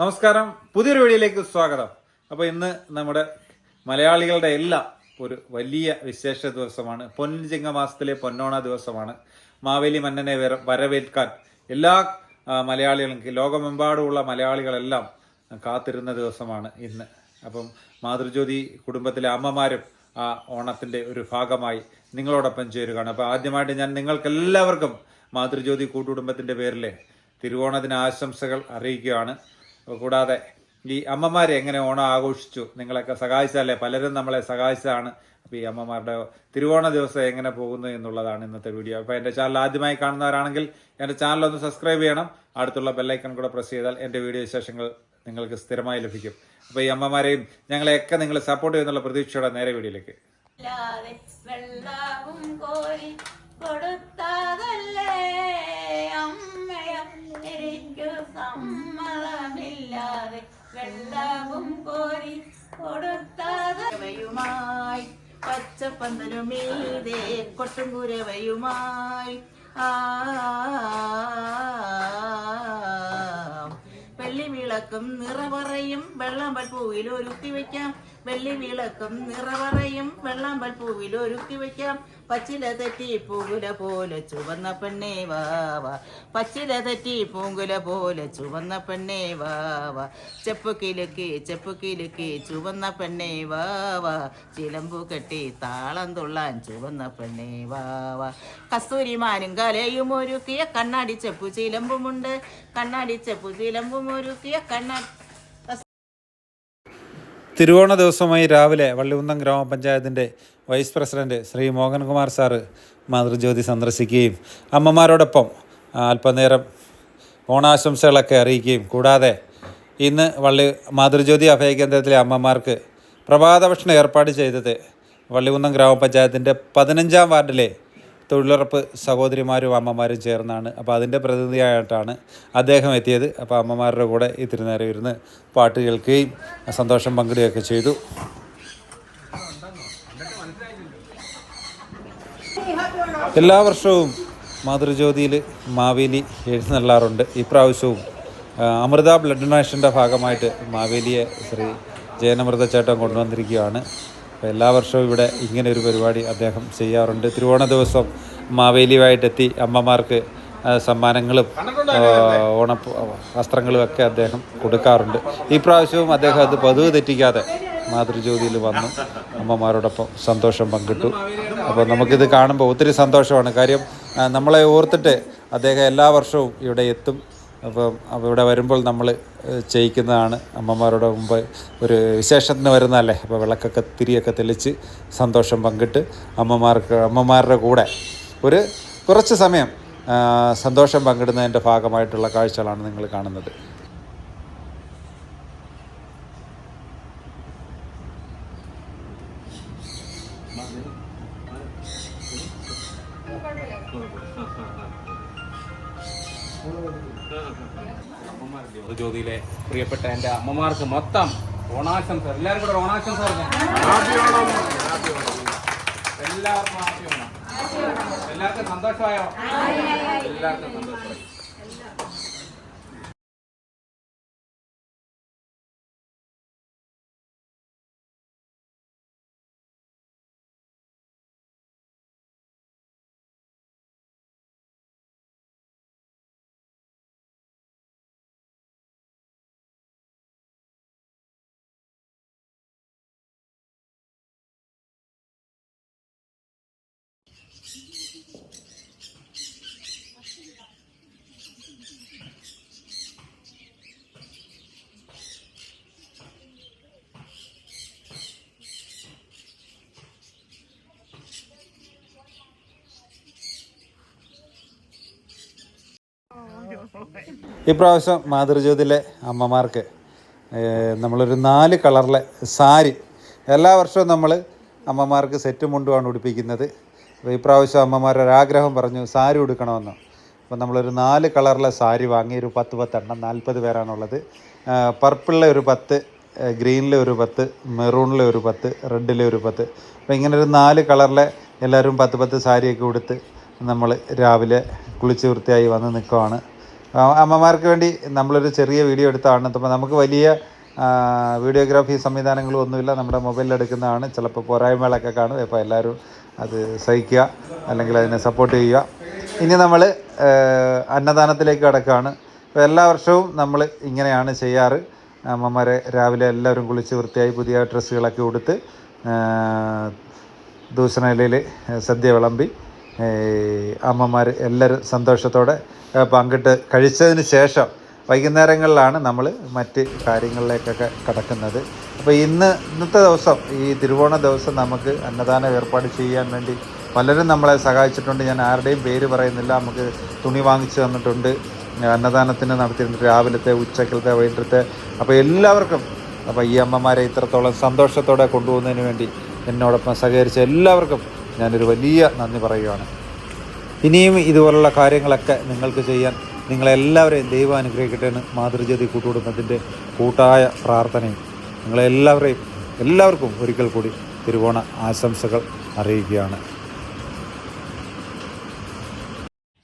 നമസ്കാരം. പുതിയൊരു വീഡിയോയിലേക്ക് സ്വാഗതം. അപ്പോൾ ഇന്ന് നമ്മുടെ മലയാളികളുടെ എല്ലാം ഒരു വലിയ വിശേഷ ദിവസമാണ്. പൊൻചിങ്ങ മാസത്തിലെ പൊന്നോണ ദിവസമാണ്. മാവേലി മന്നനെ വരവേൽക്കാൻ എല്ലാ മലയാളികളും ലോകമെമ്പാടുമുള്ള മലയാളികളെല്ലാം കാത്തിരുന്ന ദിവസമാണ് ഇന്ന്. അപ്പം മാതൃജ്യോതി കുടുംബത്തിലെ അമ്മമാരും ആ ഓണത്തിന്റെ ഒരു ഭാഗമായി നിങ്ങളോടൊപ്പം ചേരുകയാണ്. അപ്പോൾ ആദ്യമായിട്ട് ഞാൻ നിങ്ങൾക്കെല്ലാവർക്കും മാതൃജ്യോതി കൂട്ടുകുടുംബത്തിന്റെ പേരിലെ തിരുവോണത്തിന് ആശംസകൾ അറിയിക്കുകയാണ്. കൂടാതെ ഈ അമ്മമാരെ എങ്ങനെ ഓണം ആഘോഷിച്ചു നിങ്ങളൊക്കെ സഹായിച്ചല്ലേ പലരും നമ്മളെ സഹായിച്ചതാണ്. അപ്പോൾ ഈ അമ്മമാരുടെ തിരുവോണ ദിവസം എങ്ങനെ പോകുന്നു എന്നുള്ളതാണ് ഇന്നത്തെ വീഡിയോ. അപ്പോൾ എന്റെ ചാനൽ ആദ്യമായി കാണുന്നവരാണെങ്കിൽ എന്റെ ചാനൽ ഒന്ന് സബ്സ്ക്രൈബ് ചെയ്യണം. അടുത്തുള്ള ബെല്ലൈക്കൺ കൂടെ പ്രസ് ചെയ്താൽ എന്റെ വീഡിയോ വിശേഷങ്ങൾ നിങ്ങൾക്ക് സ്ഥിരമായി ലഭിക്കും. അപ്പോൾ ഈ അമ്മമാരെയും ഞങ്ങളെയൊക്കെ നിങ്ങൾ സപ്പോർട്ട് ചെയ്യുന്നുള്ള പ്രതീക്ഷയുടെ നേരെ വീഡിയോയിലേക്ക്. കൊടുത്തതല്ലേ അമ്മയ എനിക്കു സമ്മതമില്ലാതെ വെള്ളവും കോരി കൊടുത്തതയുമായി പച്ചപ്പന്തലുമീതെ കൊട്ടുംകുരവയുമായി വെള്ളി വിളക്കും നിറവറയും വെള്ളം പൂവിൽ ഒരുക്കി വെക്കാം വെള്ളി വിളക്കും നിറവറയും വെള്ളാമ്പൽ പൂവിൽ ഒരുക്കി വെക്കാം പച്ചില തെറ്റി പൂങ്കുല പോലെ ചുവന്ന പെണ്ണേ വാവ പച്ചില തെറ്റി പൂങ്കുല പോലെ ചുവന്ന പെണ്ണേ വാവ ചെപ്പ് കിലുക്കി ചെപ്പ് കിലുക്കി ചുവന്ന പെണ്ണേ വാവ ചിലമ്പു കെട്ടി താളം തുള്ളാൻ ചുവന്ന പെണ്ണേ വാവ കസ്തൂരിമാനും കലയും ഒരുക്കിയ കണ്ണാടി ചെപ്പു ചിലമ്പുമുണ്ട്. കണ്ണാടി ചെപ്പു ചിലമ്പും ഒരുക്കിയ കണ്ണാടി തിരുവോണ ദിവസമായി രാവിലെ വള്ളികുന്നം ഗ്രാമപഞ്ചായത്തിന്റെ vice president Shri Mohankumar sir Mathrujyothi സന്ദർശിക്കുകയും അമ്മമാരോടൊപ്പം അല്പനേരം ഓണാശംസകളൊക്കെ അറിയിക്കുകയും കൂടാതെ ഇന്ന് വള്ളി മാതൃജ്യോതി അഭയകേന്ദ്രത്തിലെ അമ്മമാർക്ക് പ്രഭാത ഭക്ഷണം ഏർപ്പാട് ചെയ്തത് വള്ളികുന്നം ഗ്രാമപഞ്ചായത്തിന്റെ പതിനഞ്ചാം വാർഡിലെ തൊഴിലുറപ്പ് സഹോദരിമാരും അമ്മമാരും ചേർന്നാണ്. അപ്പോൾ അതിന്റെ പ്രതിനിധിയായിട്ടാണ് അദ്ദേഹം എത്തിയത്. അപ്പോൾ അമ്മമാരുടെ കൂടെ ഇത്തിരി നേരം ഇരുന്ന് പാട്ട് കേൾക്കുകയും സന്തോഷം പങ്കിടുകയൊക്കെ ചെയ്തു. എല്ലാ വർഷവും മാതൃജ്യോതിയിൽ മാവേലി എഴുന്നള്ളാറുണ്ട്. ഇപ്രാവശ്യവും അമൃത ബ്ലഡ് ഡൊണേഷന്റെ ഭാഗമായിട്ട് മാവേലിയെ ശ്രീ ജയനമൃത കൊണ്ടുവന്നിരിക്കുകയാണ്. അപ്പോൾ എല്ലാ വർഷവും ഇവിടെ ഇങ്ങനെ ഒരു പരിപാടി അദ്ദേഹം ചെയ്യാറുണ്ട്. തിരുവോണ ദിവസം മാവേലിയുമായിട്ടെത്തി അമ്മമാർക്ക് സമ്മാനങ്ങളും ഓണ വസ്ത്രങ്ങളും ഒക്കെ അദ്ദേഹം കൊടുക്കാറുണ്ട്. ഈ പ്രാവശ്യവും അദ്ദേഹം അത് പതിവ് തെറ്റിക്കാതെ മാതൃജ്യോതിയിൽ വന്നു. അമ്മമാരോടൊപ്പം സന്തോഷം പങ്കിട്ടു. അപ്പോൾ നമുക്കിത് കാണുമ്പോൾ ഒത്തിരി സന്തോഷമാണ്. കാര്യം നമ്മളെ ഓർത്തിട്ട് അദ്ദേഹം എല്ലാ വർഷവും ഇവിടെ എത്തും. അപ്പം ഇവിടെ വരുമ്പോൾ നമ്മൾ ചെയ്യിക്കുന്നതാണ്. അമ്മമാരുടെ മുമ്പ് ഒരു വിശേഷത്തിന് വരുന്നതല്ലേ? അപ്പോൾ വിളക്കൊക്കെ തിരിയൊക്കെ തെളിച്ച് സന്തോഷം പങ്കിട്ട് അമ്മമാർക്ക് അമ്മമാരുടെ കൂടെ ഒരു കുറച്ച് സമയം സന്തോഷം പങ്കിടുന്നതിന്റെ ഭാഗമായിട്ടുള്ള കാഴ്ചകളാണ് നിങ്ങൾ കാണുന്നത്. ജ്യോതിയിലെ പ്രിയപ്പെട്ട എന്റെ അമ്മമാർക്ക് മൊത്തം ഓണാശംസ. എല്ലാവരും കൂടെ ഓണാശംസ. എല്ലാവർക്കും എല്ലാവർക്കും സന്തോഷമായോ? എല്ലാവർക്കും സന്തോഷമായി. ഇപ്രാവശ്യം മാതൃജ്യോതിലെ അമ്മമാർക്ക് നമ്മളൊരു നാല് കളറിലെ സാരി എല്ലാ വർഷവും നമ്മൾ അമ്മമാർക്ക് സെറ്റ് മുണ്ടുമാണ് ഉടുപ്പിക്കുന്നത്. അപ്പോൾ ഇപ്രാവശ്യം അമ്മമാരുടെ ആഗ്രഹം പറഞ്ഞു സാരി ഉടുക്കണമെന്ന്. അപ്പോൾ നമ്മളൊരു നാല് കളറിലെ സാരി വാങ്ങി ഒരു പത്ത് പത്തെണ്ണം നാൽപ്പത് പേരാണുള്ളത്. പർപ്പിളിലെ ഒരു പത്ത് ഗ്രീനിലെ ഒരു പത്ത് മെറൂണിലെ ഒരു പത്ത് റെഡിലെ ഒരു പത്ത്. അപ്പോൾ ഇങ്ങനെ ഒരു നാല് കളറിലെ എല്ലാവരും പത്ത് പത്ത് സാരിയൊക്കെ ഉടുത്ത് നമ്മൾ രാവിലെ കുളിച്ച് വൃത്തിയായി വന്ന് നിൽക്കുവാണ്. അമ്മമാർക്ക് വേണ്ടി നമ്മളൊരു ചെറിയ വീഡിയോ എടുത്താണ്. അപ്പോൾ നമുക്ക് വലിയ വീഡിയോഗ്രാഫി സംവിധാനങ്ങളും ഒന്നുമില്ല. നമ്മുടെ മൊബൈലിൽ എടുക്കുന്നതാണ്. ചിലപ്പോൾ പോരായ്മകളൊക്കെ കാണും. അപ്പോൾ എല്ലാവരും അത് സഹിക്കുക അല്ലെങ്കിൽ അതിനെ സപ്പോർട്ട് ചെയ്യുക. ഇനി നമ്മൾ അന്നദാനത്തിലേക്ക് കിടക്കുകയാണ്. അപ്പോൾ എല്ലാ വർഷവും നമ്മൾ ഇങ്ങനെയാണ് ചെയ്യാറ്. അമ്മമാരെ രാവിലെ എല്ലാവരും കുളിച്ച് വൃത്തിയായി പുതിയ ഡ്രസ്സുകളൊക്കെ ഉടുത്ത് ദൂഷണയിലയിൽ സദ്യ വിളമ്പി അമ്മമാർ എല്ലാവരും സന്തോഷത്തോടെ പങ്കിട്ട് കഴിച്ചതിന് ശേഷം വൈകുന്നേരങ്ങളിലാണ് നമ്മൾ മറ്റ് കാര്യങ്ങളിലേക്കൊക്കെ കടക്കുന്നത്. അപ്പോൾ ഇന്ന് ഇന്നത്തെ ദിവസം ഈ തിരുവോണ ദിവസം നമുക്ക് അന്നദാനം ഏർപ്പാട് ചെയ്യാൻ വേണ്ടി പലരും നമ്മളെ സഹായിച്ചിട്ടുണ്ട്. ഞാൻ ആരുടെയും പേര് പറയുന്നില്ല. നമുക്ക് തുണി വാങ്ങിച്ചു തന്നിട്ടുണ്ട്. അന്നദാനത്തിന് നടത്തിയിട്ടുണ്ട്. രാവിലത്തെ ഉച്ചക്കലത്തെ വൈകിട്ടത്തെ. അപ്പോൾ എല്ലാവർക്കും അപ്പോൾ ഈ അമ്മമാരെ ഇത്രത്തോളം സന്തോഷത്തോടെ കൊണ്ടുപോകുന്നതിന് വേണ്ടി എന്നോടൊപ്പം സഹകരിച്ച എല്ലാവർക്കും ഞാനൊരു വലിയ നന്ദി പറയുകയാണ്. ഇനിയും ഇതുപോലുള്ള കാര്യങ്ങളൊക്കെ നിങ്ങൾക്ക് ചെയ്യാൻ നിങ്ങളെല്ലാവരെയും ദൈവം അനുഗ്രഹിക്കട്ടെ എന്ന് മാതൃജ്യോതി കൂട്ടുകുടുംബത്തിന്റെ കൂട്ടായ പ്രാർത്ഥനയും നിങ്ങളെല്ലാവരെയും എല്ലാവർക്കും ഒരിക്കൽ കൂടി തിരുവോണ ആശംസകൾ അറിയിക്കുകയാണ്.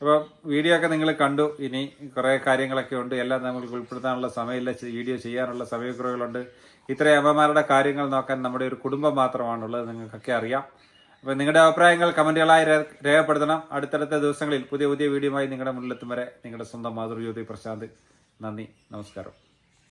അപ്പോൾ വീഡിയോ ഒക്കെ നിങ്ങൾ കണ്ടു. ഇനി കുറേ കാര്യങ്ങളൊക്കെ ഉണ്ട്. എല്ലാം നമുക്ക് ഉൾപ്പെടുത്താനുള്ള സമയമില്ല. വീഡിയോ ചെയ്യാനുള്ള സമയക്കുറവുകളുണ്ട്. ഇത്രയും അമ്മമാരുടെ കാര്യങ്ങൾ നോക്കാൻ നമ്മുടെ ഒരു കുടുംബം മാത്രമാണുള്ളത്. നിങ്ങൾക്കൊക്കെ അറിയാം. അപ്പോൾ നിങ്ങളുടെ അഭിപ്രായങ്ങൾ കമന്റുകളായി രേഖപ്പെടുത്തണം. അടുത്തടുത്ത ദിവസങ്ങളിൽ പുതിയ പുതിയ വീഡിയോയുമായി നിങ്ങളുടെ മുന്നിലെത്തും വരെ നിങ്ങളുടെ സ്വന്തം മാതൃജ്യോതി പ്രശാന്ത്. നന്ദി. നമസ്കാരം.